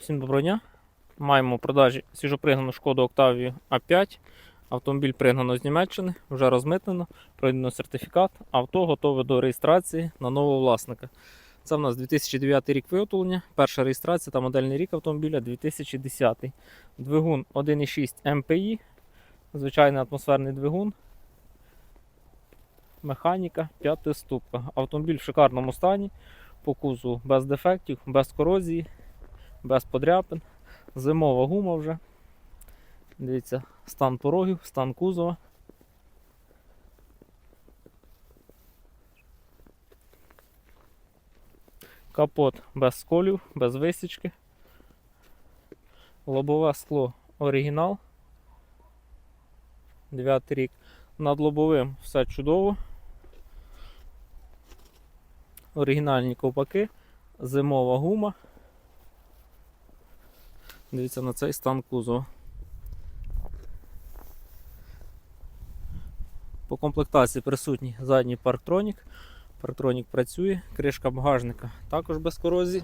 Всім доброго дня. Маємо в продажі свіжопригнану шкоду Octavia A5. Автомобіль пригнано з Німеччини, вже розмитнено, пройдено сертифікат. Авто готове до реєстрації на нового власника. Це в нас 2009 рік виготовлення, перша реєстрація та модельний рік автомобіля 2010. Двигун 1,6 МПІ, звичайний атмосферний двигун. Механіка, п'ята ступка. Автомобіль в шикарному стані, по кузову без дефектів, без корозії без подряпин. Зимова гума вже. Дивіться, стан порогів, стан кузова. Капот без сколів, без висічки. Лобове скло оригінал. 9 рік. Над лобовим все чудово. Оригінальні ковпаки, зимова гума. Дивіться на цей стан кузова. По комплектації присутній задній парктронік. Парктронік працює, кришка багажника також без корозії.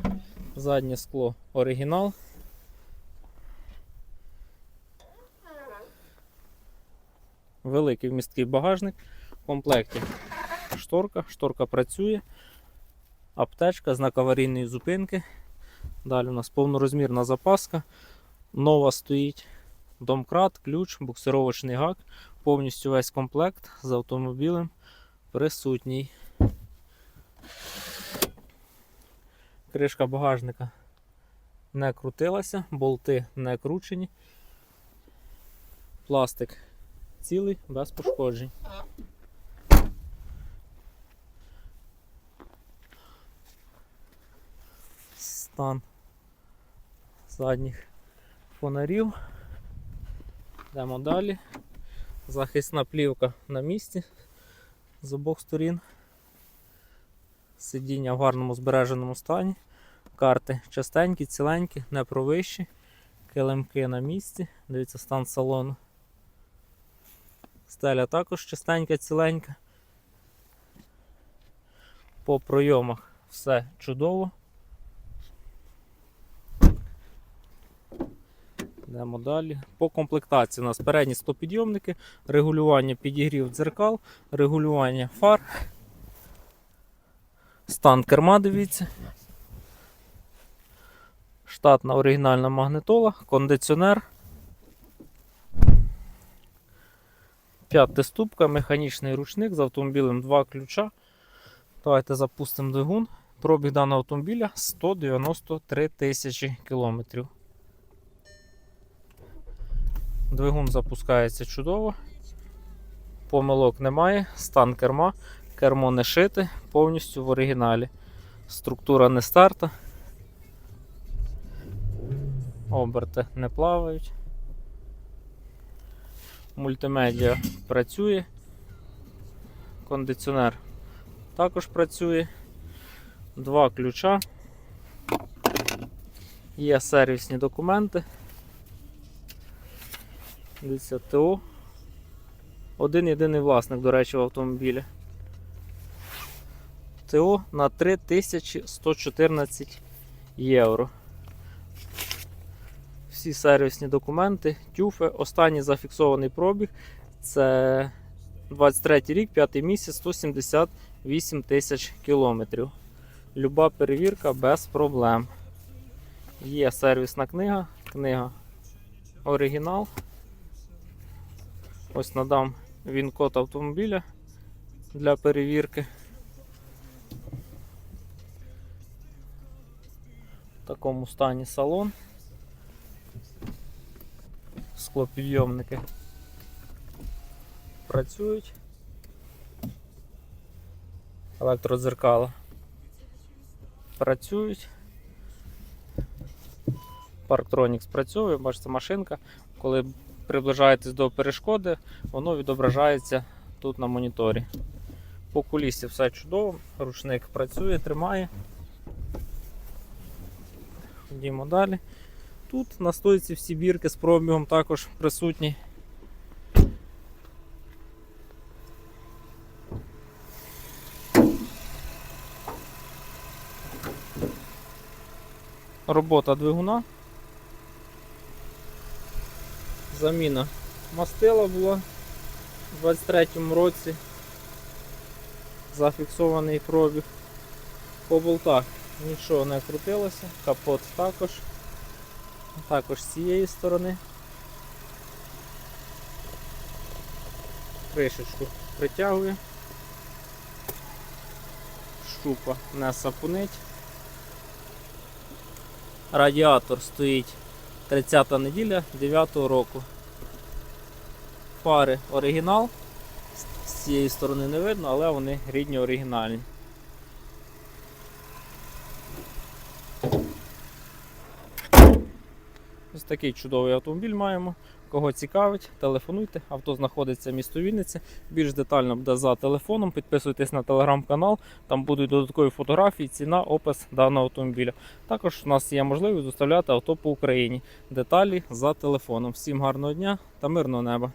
Заднє скло оригінал. Великий вмісткий багажник. В комплекті шторка, шторка працює, аптечка, знак аварійної зупинки. Далі у нас повнорозмірна запаска. Нова стоїть домкрат, ключ, буксировочний гак. Повністю весь комплект з автомобілем присутній. Кришка багажника не крутилася, болти не кручені. Пластик цілий, без пошкоджень. Стан задніх фонарів. Йдемо далі. Захисна плівка на місці з обох сторін. Сидіння в гарному збереженому стані. Карти частенькі, ціленькі, не провищі. Килимки на місці. Дивіться стан салону. Стеля також частенька, ціленька. По пройомах все чудово. Йдемо далі. По комплектації у нас передні стопідйомники, регулювання підігрів дзеркал, регулювання фар, стан керма, дивіться. Штатна оригінальна магнитола, кондиціонер. П'ятиступка, механічний ручник з автомобілем два ключа. Давайте запустимо двигун. Пробіг даного автомобіля 193 тисячі кілометрів. Двигун запускається чудово. Помилок немає, стан керма, кермо не шите, повністю в оригіналі. Структура не старта. Оберти не плавають. Мультимедіа працює. Кондиціонер також працює. Два ключа. Є сервісні документи. Дивіться, ТО. Один єдиний власник, до речі, в автомобілі. ТО на 3114 євро. Всі сервісні документи, тюфи. Останній зафіксований пробіг. Це 23 рік, 5 місяць, 178 тисяч кілометрів. Люба перевірка без проблем. Є сервісна книга, книга оригінал. Ось надам він код автомобіля для перевірки. В такому стані салон. Склопідйомники працюють. Електродзеркала працюють. Парктронік спрацьовує, бачите, машинка, коли приближаєтесь до перешкоди, воно відображається тут на моніторі. По кулісі все чудово, ручник працює, тримає. Ходімо далі. Тут на стойці всі бірки з пробігом також присутні. Робота двигуна Заміна мастила була у 23-му році. Зафіксований пробіг. По болтах нічого не крутилося, капот також. Також з цієї сторони. Кришечку притягує. Щупа не сапунить. Радіатор стоїть 30 неділя 9 року. Фари оригінал. З цієї сторони не видно, але вони рідні оригінальні. Ось такий чудовий автомобіль маємо. Кого цікавить, телефонуйте. Авто знаходиться в місто Вінниці. Більш детально буде за телефоном. Підписуйтесь на телеграм-канал. Там будуть додаткові фотографії, ціна, опис даного автомобіля. Також у нас є можливість доставляти авто по Україні. Деталі за телефоном. Всім гарного дня та мирного неба!